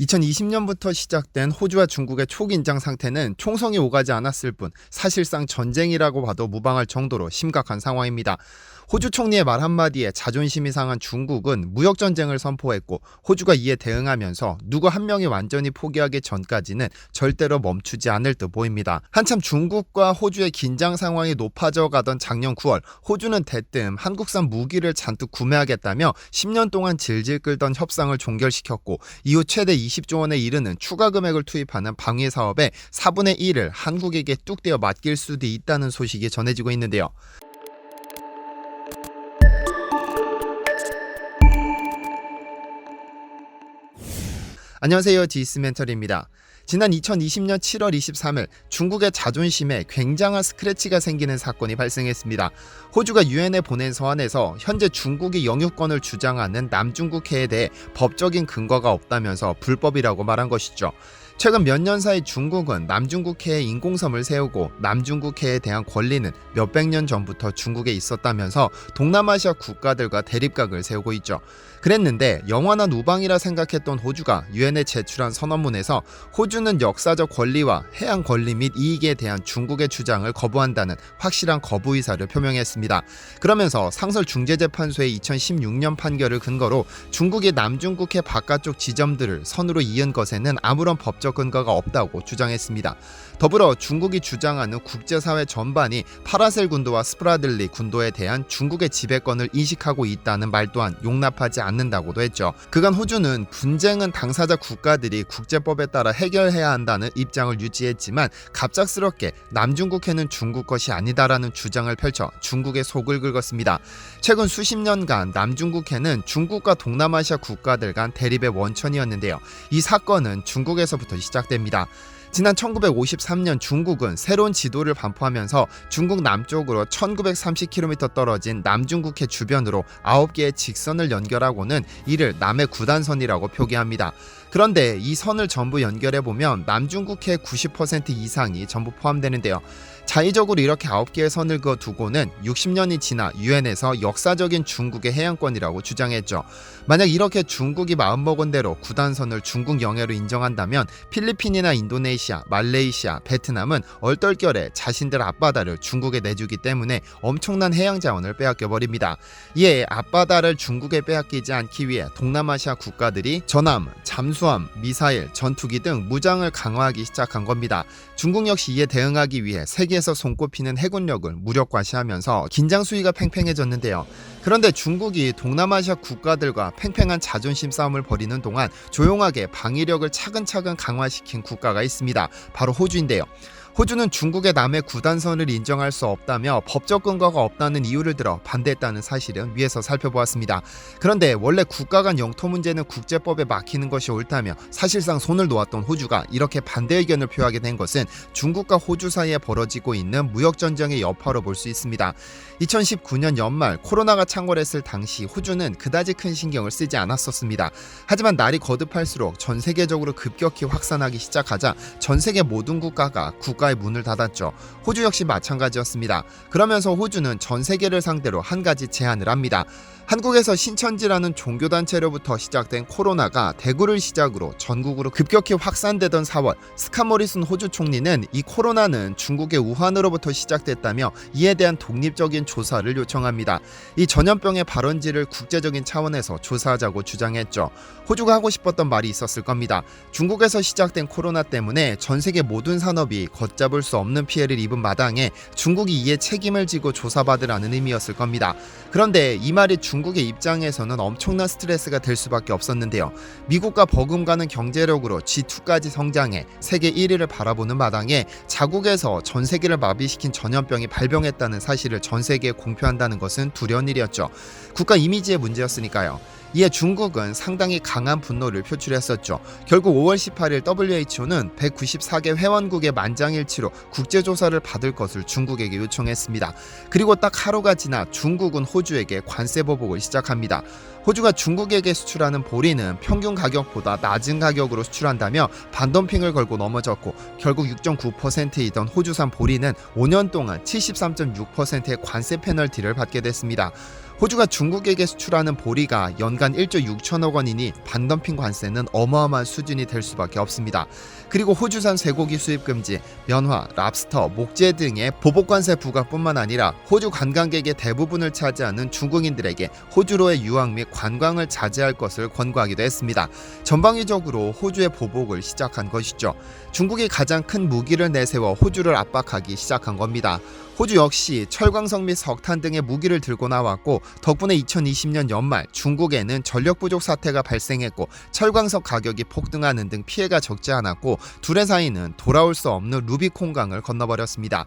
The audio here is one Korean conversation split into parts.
2020년부터 시작된 호주와 중국의 초긴장 상태는 총성이 오가지 않았을 뿐 사실상 전쟁이라고 봐도 무방할 정도로 심각한 상황입니다. 호주 총리의 말 한마디에 자존심이 상한 중국은 무역 전쟁을 선포했고 호주가 이에 대응하면서 누구 한 명이 완전히 포기하기 전까지는 절대로 멈추지 않을 듯 보입니다. 한참 중국과 호주의 긴장 상황이 높아져 가던 작년 9월 호주는 대뜸 한국산 무기를 잔뜩 구매하겠다며 10년 동안 질질 끌던 협상을 종결시켰고 이후 최대 20조 원에 이르는 추가 금액을 투입하는 방위 사업의 4분의 1을 한국에게 뚝 떼어 맡길 수도 있다는 소식이 전해지고 있는데요. 안녕하세요. 디스멘털입니다. 지난 2020년 7월 23일 중국의 자존심에 굉장한 스크래치가 생기는 사건이 발생했습니다. 호주가 유엔에 보낸 서한에서 현재 중국이 영유권을 주장하는 남중국해에 대해 법적인 근거가 없다면서 불법이라고 말한 것이죠. 최근 몇 년 사이 중국은 남중국해에 인공섬을 세우고 남중국해에 대한 권리는 몇백 년 전부터 중국에 있었다면서 동남아시아 국가들과 대립각을 세우고 있죠. 그랬는데 영원한 우방이라 생각했던 호주가 유엔에 제출한 선언문에서 호주는 역사적 권리와 해양 권리 및 이익에 대한 중국의 주장을 거부한다는 확실한 거부 의사를 표명했습니다. 그러면서 상설 중재재판소의 2016년 판결을 근거로 중국이 남중국해 바깥쪽 지점들을 선으로 이은 것에는 아무런 법적 근거가 없다고 주장했습니다. 더불어 중국이 주장하는 국제사회 전반이 파라셀 군도와 스프라들리 군도에 대한 중국의 지배권을 인식하고 있다는 말 또한 용납하지 않는 다고도 했죠. 그간 호주는 분쟁은 당사자 국가들이 국제법에 따라 해결해야 한다는 입장을 유지했지만 갑작스럽게 남중국해는 중국 것이 아니다라는 주장을 펼쳐 중국의 속을 긁었습니다. 최근 수십 년간 남중국해는 중국과 동남아시아 국가들 간 대립의 원천이었는데요. 이 사건은 중국에서부터 시작됩니다. 지난 1953년 중국은 새로운 지도를 반포하면서 중국 남쪽으로 1930km 떨어진 남중국해 주변으로 9개의 직선을 연결하고는 이를 남해 구단선이라고 표기합니다. 그런데 이 선을 전부 연결해 보면 남중국해 90% 이상이 전부 포함되는데요. 자의적으로 이렇게 9개의 선을 그어 두고는 60년이 지나 유엔에서 역사적인 중국의 해양권이라고 주장했죠. 만약 이렇게 중국이 마음먹은 대로 구단선을 중국 영해로 인정한다면 필리핀이나 인도네시아, 말레이시아, 베트남은 얼떨결에 자신들 앞바다를 중국에 내주기 때문에 엄청난 해양 자원을 빼앗겨 버립니다. 이에 앞바다를 중국에 빼앗기지 않기 위해 동남아시아 국가들이 전함, 잠수함, 미사일, 전투기 등 무장을 강화하기 시작한 겁니다. 중국 역시 이에 대응하기 위해 세계 에서 손꼽히는 해군력을 무력화시하면서 긴장 수위가 팽팽해졌는데요. 그런데 중국이 동남아시아 국가들과 팽팽한 자존심 싸움을 벌이는 동안 조용하게 방위력을 차근차근 강화시킨 국가가 있습니다. 바로 호주인데요. 호주는 중국의 남해 구단선을 인정할 수 없다며 법적 근거가 없다는 이유를 들어 반대했다는 사실은 위에서 살펴보았습니다. 그런데 원래 국가 간 영토 문제는 국제법에 막히는 것이 옳다며 사실상 손을 놓았던 호주가 이렇게 반대 의견을 표하게 된 것은 중국과 호주 사이에 벌어지고 있는 무역 전쟁의 여파로 볼 수 있습니다. 2019년 연말 코로나가 창궐했을 당시 호주는 그다지 큰 신경을 쓰지 않았었습니다. 하지만 날이 거듭할수록 전 세계적으로 급격히 확산하기 시작하자 전 세계 모든 국가가 국가 의 문을 닫았죠. 호주 역시 마찬가지였습니다. 그러면서 호주는 전 세계를 상대로 한 가지 제안을 합니다. 한국에서 신천지라는 종교단체로부터 시작된 코로나가 대구를 시작으로 전국으로 급격히 확산되던 4월 스카모리슨 호주 총리는 이 코로나는 중국의 우한으로부터 시작됐다며 이에 대한 독립적인 조사를 요청합니다. 이 전염병의 발원지를 국제적인 차원에서 조사하자고 주장했죠. 호주가 하고 싶었던 말이 있었을 겁니다. 중국에서 시작된 코로나 때문에 전 세계 모든 산업이 걷잡을 수 없는 피해를 입은 마당에 중국이 이에 책임을 지고 조사받으라는 의미였을 겁니다. 그런데 이 말이 중국의 입장에서는 엄청난 스트레스가 될 수밖에 없었는데요. 미국과 버금가는 경제력으로 G2까지 성장해 세계 1위를 바라보는 마당에 자국에서 전 세계를 마비시킨 전염병이 발병했다는 사실을 전 세계에 공표한다는 것은 두려운 일이었죠. 국가 이미지의 문제였으니까요. 이에 중국은 상당히 강한 분노를 표출했었죠. 결국 5월 18일 WHO는 194개 회원국의 만장일치로 국제조사를 받을 것을 중국에게 요청했습니다. 그리고 딱 하루가 지나 중국은 호주에게 관세 보복을 시작합니다. 호주가 중국에게 수출하는 보리는 평균 가격보다 낮은 가격으로 수출한다며 반덤핑을 걸고 넘어졌고 결국 6.9%이던 호주산 보리는 5년 동안 73.6%의 관세 페널티를 받게 됐습니다. 호주가 중국에게 수출하는 보리가 연간 1조 6천억 원이니 반덤핑 관세는 어마어마한 수준이 될 수밖에 없습니다. 그리고 호주산 쇠고기 수입 금지, 면화, 랍스터, 목재 등의 보복 관세 부과뿐만 아니라 호주 관광객의 대부분을 차지하는 중국인들에게 호주로의 유학 및 관광을 자제할 것을 권고하기도 했습니다. 전방위적으로 호주의 보복을 시작한 것이죠. 중국이 가장 큰 무기를 내세워 호주를 압박하기 시작한 겁니다. 호주 역시 철광석 및 석탄 등의 무기를 들고 나왔고 덕분에 2020년 연말 중국에는 전력 부족 사태가 발생했고 철광석 가격이 폭등하는 등 피해가 적지 않았고 둘의 사이는 돌아올 수 없는 루비콘강을 건너버렸습니다.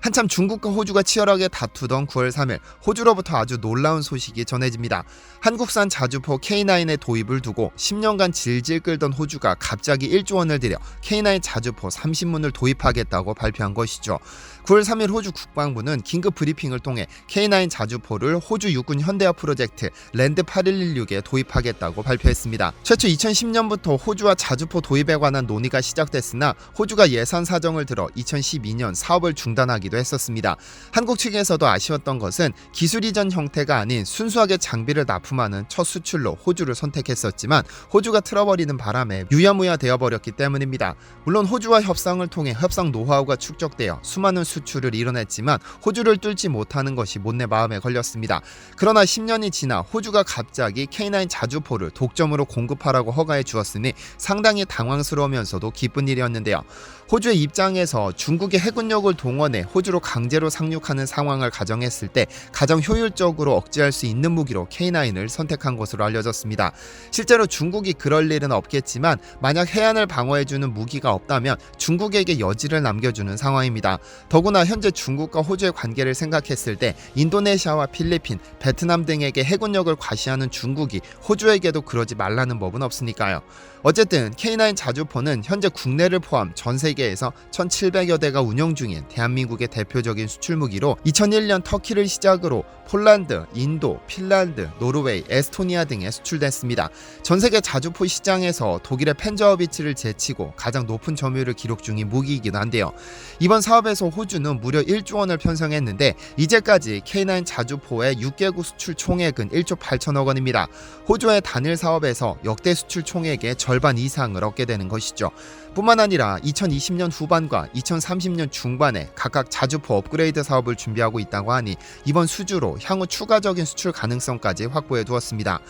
한참 중국과 호주가 치열하게 다투던 9월 3일 호주로부터 아주 놀라운 소식이 전해집니다. 한국산 자주포 K9의 도입을 두고 10년간 질질 끌던 호주가 갑자기 1조 원을 들여 K9 자주포 30문을 도입하겠다고 발표한 것이죠. 9월 3일 호주 국방부는 긴급 브리핑을 통해 K9 자주포를 호주 육군 현대화 프로젝트 랜드 8116에 도입하겠다고 발표했습니다. 최초 2010년부터 호주와 자주포 도입에 관한 논의가 시작됐으나 호주가 예산 사정을 들어 2012년 사업을 중단하기 도 했었습니다. 한국 측에서도 아쉬웠던 것은 기술 이전 형태가 아닌 순수하게 장비를 납품하는 첫 수출로 호주를 선택했었지만 호주가 틀어버리는 바람에 유야무야 되어버렸기 때문입니다. 물론 호주와 협상을 통해 협상 노하우가 축적되어 수많은 수출을 이뤄냈지만 호주를 뚫지 못하는 것이 못내 마음에 걸렸습니다. 그러나 10년이 지나 호주가 갑자기 K9 자주포를 독점으로 공급하라고 허가해 주었으니 상당히 당황스러우면서도 기쁜 일이었는데요. 호주의 입장에서 중국의 해군력을 동원해 호주로 강제로 상륙하는 상황을 가정했을 때 가장 효율적으로 억제할 수 있는 무기로 K9을 선택한 것으로 알려졌습니다. 실제로 중국이 그럴 일은 없겠지만 만약 해안을 방어해주는 무기가 없다면 중국에게 여지를 남겨주는 상황입니다. 더구나 현재 중국과 호주의 관계를 생각했을 때 인도네시아와 필리핀, 베트남 등에게 해군력을 과시하는 중국이 호주에게도 그러지 말라는 법은 없으니까요. 어쨌든 K9 자주포는 현재 국내를 포함 전 세계에서 1,700여 대가 운영 중인 대한민국의 대표적인 수출 무기로 2001년 터키를 시작으로 폴란드, 인도, 핀란드, 노르웨이, 에스토니아 등에 수출됐습니다. 전 세계 자주포 시장에서 독일의 펜저어비츠를 제치고 가장 높은 점유율을 기록 중인 무기이기도 한데요. 이번 사업에서 호주는 무려 1조 원을 편성했는데 이제까지 K9 자주포의 6개국 수출 총액은 1조 8천억 원입니다. 호주의 단일 사업에서 역대 수출 총액의 절반 이상을 얻게 되는 것이죠. 뿐만 아니라 2020년 후반과 2030년 중반에 각각 자주포 업그레이드 사업을 준비하고 있다고 하니 이번 수주로 향후 추가적인 수출 가능성까지 확보해 두었습니다.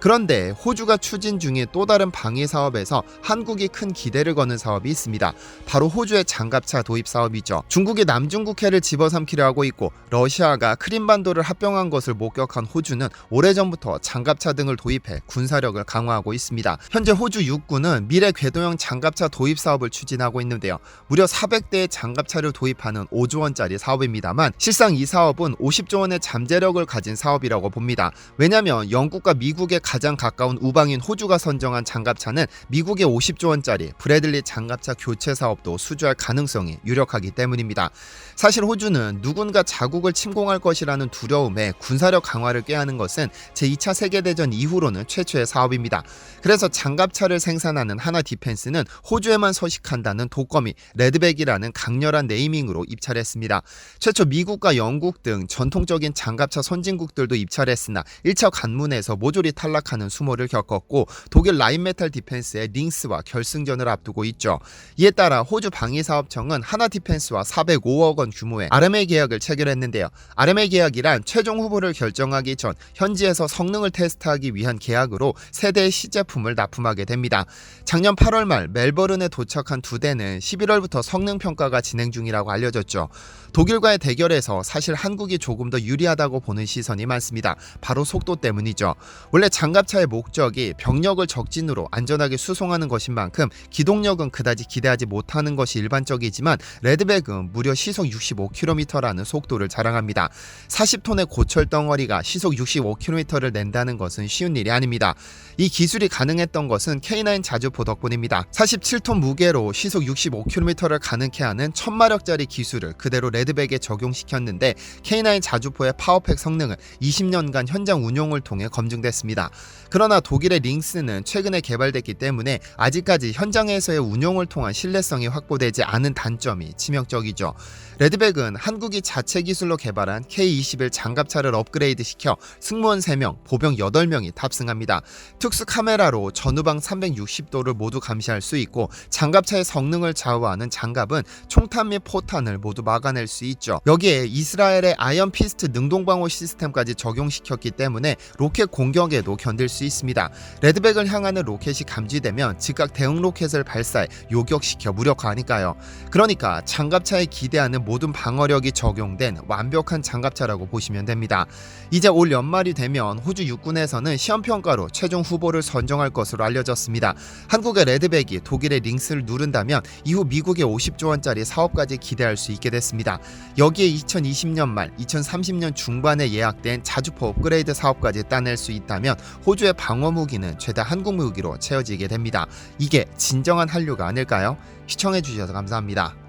그런데 호주가 추진 중인 또 다른 방위 사업에서 한국이 큰 기대를 거는 사업이 있습니다. 바로 호주의 장갑차 도입 사업이죠. 중국이 남중국해를 집어삼키려 하고 있고 러시아가 크림반도를 합병한 것을 목격한 호주는 오래전부터 장갑차 등을 도입해 군사력을 강화하고 있습니다. 현재 호주 육군은 미래 궤도형 장갑차 도입 사업을 추진하고 있는데요. 무려 400대의 장갑차를 도입하는 5조 원짜리 사업입니다만 실상 이 사업은 50조 원의 잠재력을 가진 사업이라고 봅니다. 왜냐하면 영국과 미국의 가장 가까운 우방인 호주가 선정한 장갑차는 미국의 50조 원짜리 브래들리 장갑차 교체 사업도 수주할 가능성이 유력하기 때문입니다. 사실 호주는 누군가 자국을 침공할 것이라는 두려움에 군사력 강화를 꾀하는 것은 제2차 세계대전 이후로는 최초의 사업입니다. 그래서 장갑차를 생산하는 하나 디펜스는 호주에만 서식한다는 독거미 레드백이라는 강렬한 네이밍으로 입찰했습니다. 최초 미국과 영국 등 전통적인 장갑차 선진국들도 입찰했으나 1차 관문에서 모조리 탈락하는 수모를 겪었고 독일 라인메탈 디펜스의 링스와 결승전을 앞두고 있죠. 이에 따라 호주 방위사업청은 하나 디펜스와 405억 원 규모의 RMA 계약을 체결했는데요. RMA 계약이란 최종 후보를 결정하기 전 현지에서 성능을 테스트하기 위한 계약으로 세대의 시제품을 납품하게 됩니다. 작년 8월 말 멜버른에 도착한 두 대는 11월부터 성능 평가가 진행 중이라고 알려졌죠. 독일과의 대결에서 사실 한국이 조금 더 유리하다고 보는 시선이 많습니다. 바로 속도 때문이죠. 원래 장갑차의 목적이 병력을 적진으로 안전하게 수송하는 것인 만큼 기동력은 그다지 기대하지 못하는 것이 일반적이지만 레드백은 무려 시속 65km라는 속도를 자랑합니다. 40톤의 고철 덩어리가 시속 65km를 낸다는 것은 쉬운 일이 아닙니다. 이 기술이 가능했던 것은 K9 자주포 덕분입니다. 47톤 무게로 시속 65km를 가능케 하는 1000마력짜리 기술을 그대로 레드백에 적용시켰는데 K9 자주포의 파워팩 성능은 20년간 현장 운용을 통해 검증됐습니다. 그러나 독일의 링스는 최근에 개발됐기 때문에 아직까지 현장에서의 운용을 통한 신뢰성이 확보되지 않은 단점이 치명적이죠. 레드백은 한국이 자체 기술로 개발한 K21 장갑차를 업그레이드 시켜 승무원 3명, 보병 8명이 탑승합니다. 특수 카메라로 전후방 360도를 모두 감시할 수 있고 장갑차의 성능을 좌우하는 장갑은 총탄 및 포탄을 모두 막아낼 수 있죠. 여기에 이스라엘의 아이언 피스트 능동 방어 시스템까지 적용시켰기 때문에 로켓 공격에도 견딜 수 있습니다. 레드백을 향하는 로켓이 감지되면 즉각 대응 로켓을 발사해 요격시켜 무력화하니까요. 그러니까 장갑차에 기대하는 모든 방어력이 적용된 완벽한 장갑차라고 보시면 됩니다. 이제 올 연말이 되면 호주 육군에서는 시험 평가로 최종 후보를 선정할 것으로 알려졌습니다. 한국의 레드백이 독일의 링 스를 누른다면 이후 미국의 50조 원짜리 사업까지 기대할 수 있게 됐습니다. 여기에 2020년 말 2030년 중반에 예약된 자주포 업그레이드 사업까지 따낼 수 있다면 호주의 방어 무기는 죄다 한국 무기로 채워지게 됩니다. 이게 진정한 한류가 아닐까요? 시청해 주셔서 감사합니다.